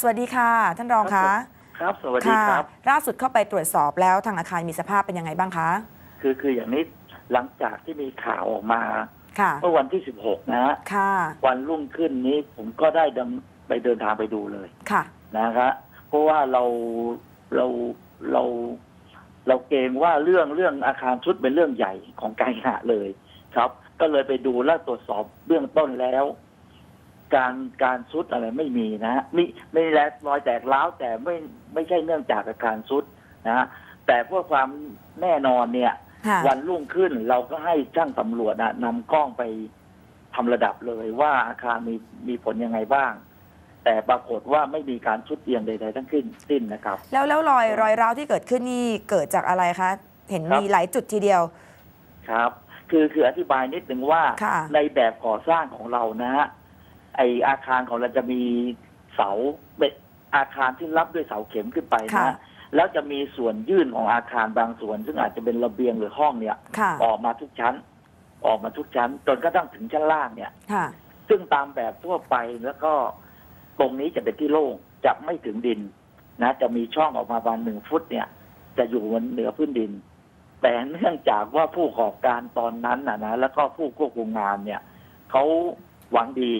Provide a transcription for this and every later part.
สวัสดีค่ะท่านรองคะครับ สวัสดีครับ ล่าสุดเข้าไปตรวจสอบแล้วทางอาคารมีสภาพเป็นยังไงบ้างคะ คือคืออย่างนี้หลังจากที่มีข่าวออกมาค่ะเมื่อวันที่ 16 นะฮะค่ะวันรุ่งขึ้นนี้ผมก็ได้ดำไปเดินทางไปดูเลยค่ะนะครับเพราะว่าเราเราเราเราเกรงว่าเรื่องเรื่องอาคารชุดเป็นเรื่องใหญ่ของการหะเลย ครับ ก็เลยไปดูและตรวจสอบเบื้องต้นแล้ว การการชุดอะไรไม่มีนะฮะมีไม่แลรอยแตกร้าวแต่ไม่ไม่ใช่เนื่องจากอาคารชุดนะฮะแต่เพื่อความแน่นอนเนี่ย ค่ะวันรุ่งขึ้นเราก็ให้ช่างตำรวจนะนำกล้องไปทำระดับเลยว่าอาคารมีมีผลยังไงบ้าง แต่ปรากฏว่าไม่มีการชุดเอียงใดๆทั้งสิ้นสิ้นนะครับ แล้วแล้วรอยรอยร้าวที่เกิดขึ้นนี่เกิดจากอะไรคะ เห็นครับมีหลายจุดทีเดียว ครับ คือคืออธิบายนิดหนึ่งว่าค่ะ ในแบบก่อสร้างของเรานะฮะ ไออาคารของเราจะมีเสาเป็นอาคารที่รับด้วยเสาเข็มขึ้นไปนะค่ะฮะแล้วจะมีส่วนยื่นของอาคารบางส่วน ซึ่งอาจจะเป็นระเบียงหรือห้องเนี่ย ค่ะ ออกมาทุกชั้น ออกมาทุกชั้น จนกระทั่งถึงชั้นล่างเนี่ย ค่ะ ซึ่งตามแบบทั่วไปแล้วก็ตรงนี้จะเป็นที่โล่งจะไม่ถึงดินนะ จะมีช่องออกมาประมาณหนึ่งฟุตเนี่ย จะอยู่บนเหนือพื้นดิน แต่เนื่องจากว่าผู้ประกอบการตอนนั้นนะนะแล้วก็ผู้ควบคุมงานเนี่ยเขาหวังดี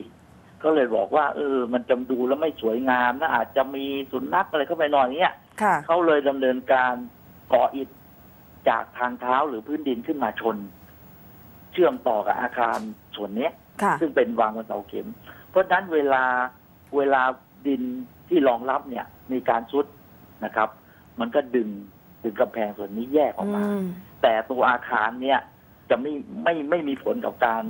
ก็เลยบอกว่าเออ มันจำดูแล้วไม่สวยงามนะอาจจะมีสุนัขอะไรเข้าไปนอนอย่างเงี้ยค่ะเขาเลยดำเนินการก่ออิฐจากทางเท้าหรือพื้นดินขึ้นมาชน เชื่อมต่อกับอาคารส่วนเนี้ยค่ะซึ่งเป็นวางบนเสาเข็ม เพราะฉะนั้นเวลาเวลาดินที่รองรับเนี่ย มีการซุดนะครับ มันก็ดึงดึงกำแพงส่วนนี้แยกออกมาอืมแต่ตัวอาคารเนี่ยจะไม่ไม่ไม่มีผลกับการ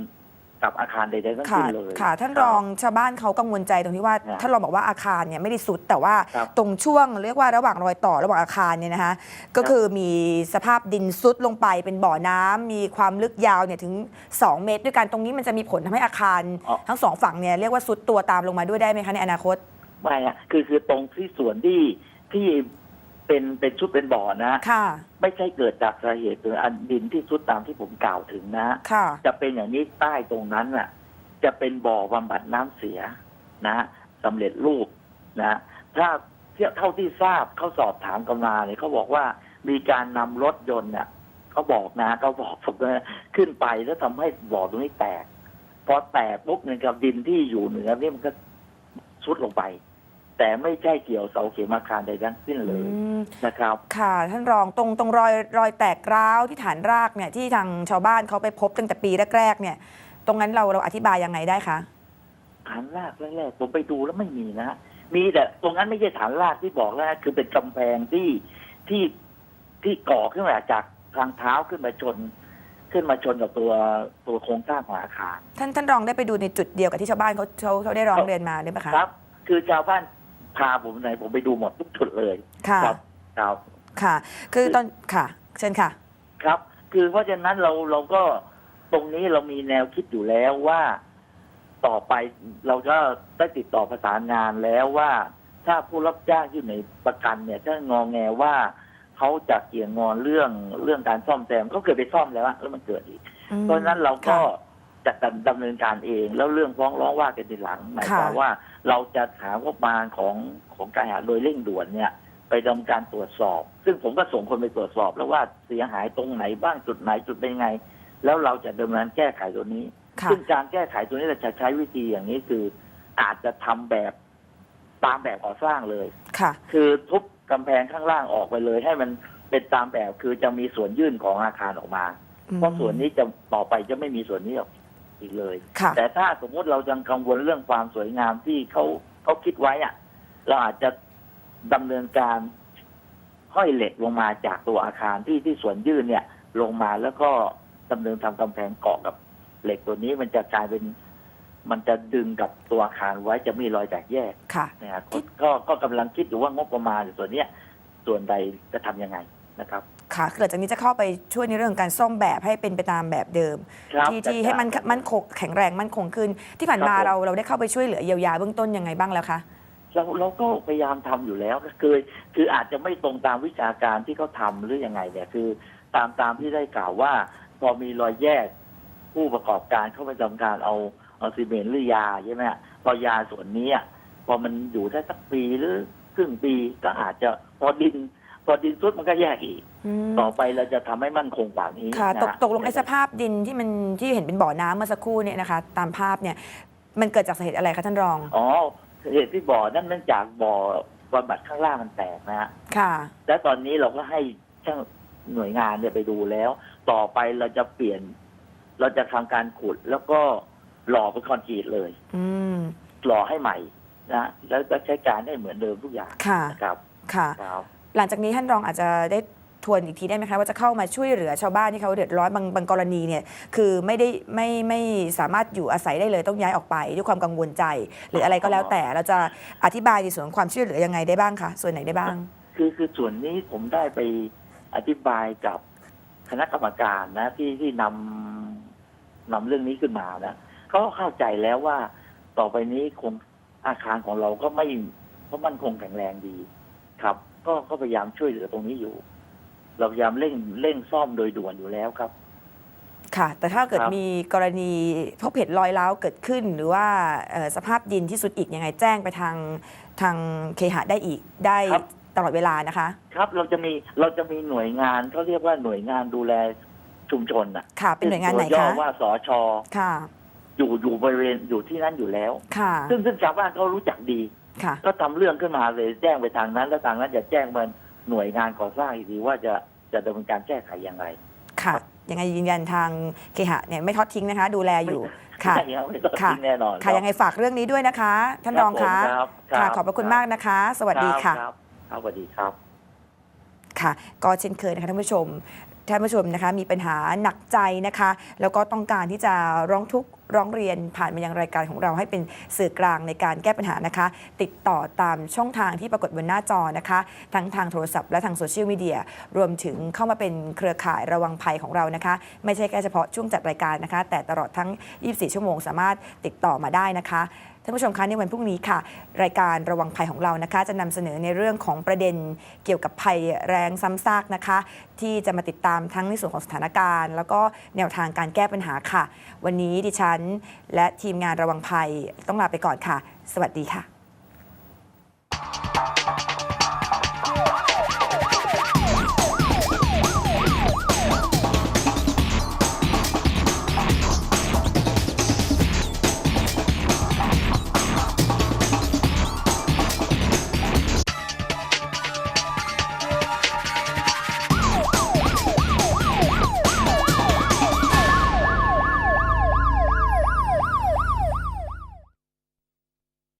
กับอาคารใดๆทั้งค่ะสิ้นเลย ค่ะ ท่านครบองชาวบ้านเขากังวลใจตรงที่ว่าครับท่านรองบอกว่าอาคารเนี่ยไม่ได้สุดแต่ว่าครับตรงช่วงเรียกว่าระหว่างรอยต่อระหว่างอาคารเนี่ยนะคะก็คือมีสภาพดินซุดลงไปเป็นบ่อน้ำมีความลึกยาวเนี่ยถึง 2 เมตร ด้วยกันตรงนี้มันจะมีผลทำให้อาคาร อ๋อ ทั้งสองฝั่งเนี่ยเรียกว่าซุดตัวตามลงมาด้วยได้ไหมคะในอนาคต ไม่อะคือคือตรงที่ส่วนที่ที่ เป็นเป็นชุดเป็นบ่อนะค่ะ ไม่ใช่เกิดจากสาเหตุหรืออันดินที่ซุดตามที่ผมกล่าวถึงนะค่ะ จะเป็นอย่างนี้ใต้ตรงนั้นน่ะ จะเป็นบ่อบำบัดน้ำเสียนะสำเร็จรูปนะถ้าเทียบเท่าที่ทราบเขาสอบถามกันมาเนี่ยเขาบอกว่ามีการนำรถยนต์เนี่ยเขาบอกนะเขาบอกผมนะขึ้นไปแล้วทำให้บ่อตรงนี้แตกพอแตกปุ๊บเนี่ยกับดินที่อยู่เหนือนี่มันก็ชุดลงไป แต่ไม่ใช่เกี่ยวเสาเข็มอาคารใดทั้งสิ้นเลยอืมนะครับ ค่ะ ท่านรองตรงตรงรอยรอยแตกร้าวที่ฐานรากเนี่ยที่ทางชาวบ้านเขาไปพบตั้งแต่ปีแรกๆเนี่ย ตรงนั้นเราเราอธิบายยังไงได้คะฐานรากแรกๆผมไปดูแล้วไม่มีนะ มีแต่ตรงนั้นไม่ใช่ฐานรากที่บอกแล้วนะคือเป็นกำแพงที่ที่ที่ก่อขึ้นมาจากทางเท้าขึ้นมาชน ขึ้นมาชนกับตัวตัวโครงสร้างของอาคาร ท่านท่านรองได้ไปดูในจุดเดียวกับที่ชาวบ้านเขาเขาเขาได้ร้องเรียนมาได้ไหมคะครับ คือชาวบ้าน พาผมไหนผมไปดูหมดทุกจุดเลยค่ะครับครับค่ะ คือตอนค่ะ เชิญค่ะ ครับ คือเพราะฉะนั้นเราเราก็ตรงนี้เรามีแนวคิดอยู่แล้วว่าต่อไปเราก็ได้ติดต่อประสานงานแล้วว่า ถ้าผู้รับจ้างที่ในประกันเนี่ยถ้างองแงว่าเขาจะเกี่ยงงอนเรื่องเรื่องการซ่อมแซมก็เคยไปซ่อมแล้วอะแล้วมันเกิดอีกอืมเพราะฉะนั้นเราก็ค่ะจะดำดำเนินการเอง แล้วเรื่องฟ้องร้องว่ากันทีหลังหมายความค่ะว่า เราจะหางบประมาณของของการหาโดยเร่งด่วนเนี่ยไปดำเนินการตรวจสอบ ซึ่งผมก็ส่งคนไปตรวจสอบ แล้วว่าเสียหายตรงไหนบ้างจุดไหนจุดเป็นยังไง แล้วเราจะดำเนินแก้ไขตัวนี้ค่ะซึ่งการแก้ไขตัวนี้เราจะใช้วิธีอย่างนี้คืออาจจะทำแบบตามแบบก่อสร้างเลยค่ะ คือทุบกำแพงข้างล่างออกไปเลย ให้มันเป็นตามแบบคือจะมีส่วนยื่นของอาคารออกมา เพราะส่วนนี้จะต่อไปจะไม่มีส่วนนี้ออก อีกเลยค่ะแต่ถ้าสมมุติเรายังกังวลเรื่องความสวยงามที่เขาเขาคิดไว้อะเราอาจจะดำเนินการห้อยเหล็กลงมาจากตัวอาคารที่ที่ส่วนยื่นเนี่ย ลงมาแล้วก็ดำเนินทำกำแพงเกาะกับเหล็กตัวนี้มันจะกลายเป็นมันจะดึงกับตัวอาคารไว้จะไม่มีรอยแตกแยกค่ะนะครับก็ก็ก็กำลังคิดอยู่ว่างบประมาณส่วนเนี้ยส่วนใดจะทำยังไงนะครับ ค่ะคือหลังจากนี้จะเข้าไปช่วยในเรื่องของการซ่อมแบบให้เป็นไปตามแบบเดิม ครับที่ที่ให้มันมันคงแข็งแรงมั่นคงขึ้น ที่ผ่านมาครับผม เราเราได้เข้าไปช่วยเหลือเยียวยาเบื้องต้นยังไงบ้างแล้วคะ เราเราก็พยายามทำอยู่แล้วก็คือคืออาจจะไม่ตรงตามวิชาการที่เขาทำหรือยังไงเนี่ยคือ ตามตามที่ได้กล่าวว่า พอมีรอยแยกผู้ประกอบการเข้าไปทำการเอาเอาซีเมนต์หรือยาใช่ไหมฮะพอยาส่วนนี้อะพอมันอยู่ได้สักปีหรือครึ่งปีก็อาจจะพอดินพ อดินซุดมันก็แยกอีกอืมต่อไปเราจะทำให้มั่นคงกว่านี้ค่ะนะตกตกลงไอ้สภาพดินที่มันที่เห็นเป็นบ่อน้ำเมื่อสักครู่เนี่ยนะคะ ตามภาพเนี่ย มันเกิดจากสาเหตุอะไรคะท่านรองอ๋อเหตุที่บ่อนั่นเนื่องจากบ่อบำบัดข้างล่างมันแตกนะฮะค่ะ และตอนนี้เราก็ให้ช่างหน่วยงานเนี่ยไปดูแล้ว ต่อไปเราจะเปลี่ยน เราจะทำการขุดแล้วก็หล่อเป็นคอนกรีตเลย อืมหล่อให้ใหม่นะแล้วก็ใช้การได้เหมือนเดิมทุกอย่างค่ะนะครับ ค่ะครับ หลังจากนี้ท่านรองอาจจะได้ทวนอีกทีได้ไหมคะว่าจะเข้ามาช่วยเหลือชาวบ้านที่เขาเดือดร้อนบางบางกรณีเนี่ยคือไม่ได้ไม่ไม่สามารถอยู่อาศัยได้เลยต้องย้ายออกไปด้วยความกังวลใจ หรืออะไรก็แล้วแต่เราจะอธิบายในส่วนของความช่วยเหลือยังไงได้บ้างคะส่วนไหนได้บ้าง คือคือส่วนนี้ผมได้ไปอธิบายกับคณะกรรมการนะที่ที่นำนำเรื่องนี้ขึ้นมานะเขาก็เข้าใจแล้วว่าต่อไปนี้คงอาคารของเราก็ไม่ก็มั่นคงแข็งแรงดีครับ ก็ก็พยายามช่วยเหลือตรงนี้อยู่ เราพยายามเร่งเร่งซ่อมโดยด่วนอยู่แล้วครับ ค่ะ แต่ถ้าเกิดครับมีกรณีพบเห็นรอยร้าวเกิดขึ้น หรือว่าเอ่อสภาพดินที่สุดอีกยังไงแจ้งไปทางทางเคหะได้อีกได้ตลอดเวลานะคะ ครับเราจะมีเราจะมีหน่วยงานเขาเรียกว่าหน่วยงานดูแลชุมชนน่ะ ค่ะ เป็นหน่วยงานไหนตัวย่อคะว่าสชค่ะ อยู่อยู่บริเวณอยู่ที่นั่นอยู่แล้ว ค่ะ ซึ่งซึ่งชาวบ้านเขารู้จักดีค่ะ ก็ทำเรื่องขึ้นมาเลยแจ้งไปทางนั้น แล้วทางนั้นจะแจ้งมันหน่วยงานก่อสร้างอีกทีว่าจะจะดำเนินการแก้ไขอย่างไร ค่ะ ยังไงยืนยันทางเคหะเนี่ยไม่ทอดทิ้งนะคะ ดูแลอยู่ค่ะใช่ครับไม่ต้องค่ะทิ้งแน่นอนค่ะยังไงฝากเรื่องนี้ด้วยนะคะ ท่านรองคะรับผมค่ะรับขอบพระคุณมากนะคะ สวัสดีค่ะรับครับสวัสดีครับค่ะก็เช่นเคยนะคะท่านผู้ชม ท่านผู้ชมนะคะมีปัญหาหนักใจนะคะ แล้วก็ต้องการที่จะร้องทุกข์ร้องเรียนผ่านมายังรายการของเราให้เป็นสื่อกลางในการแก้ปัญหานะคะ ติดต่อตามช่องทางที่ปรากฏบนหน้าจอนะคะ ทั้งทางโทรศัพท์และทางโซเชียลมีเดียรวมถึงเข้ามาเป็นเครือข่ายระวังภัยของเรานะคะ ไม่ใช่แค่เฉพาะช่วงจัดรายการนะคะ แต่ตลอดทั้ง 24 ชั่วโมงสามารถติดต่อมาได้นะคะานผู้ชมคะในวันพรุ่งนี้ค่ะ รายการระวังภัยของเรานะคะ จะนำเสนอในเรื่องของประเด็นเกี่ยวกับภัยแรงซ้ำซากนะคะ ที่จะมาติดตามทั้งในส่วนของสถานการณ์ แล้วก็แนวทางการแก้ปัญหาค่ะ วันนี้ดิฉัน และทีมงานระวังภัยต้องลาไปก่อนค่ะ สวัสดีค่ะ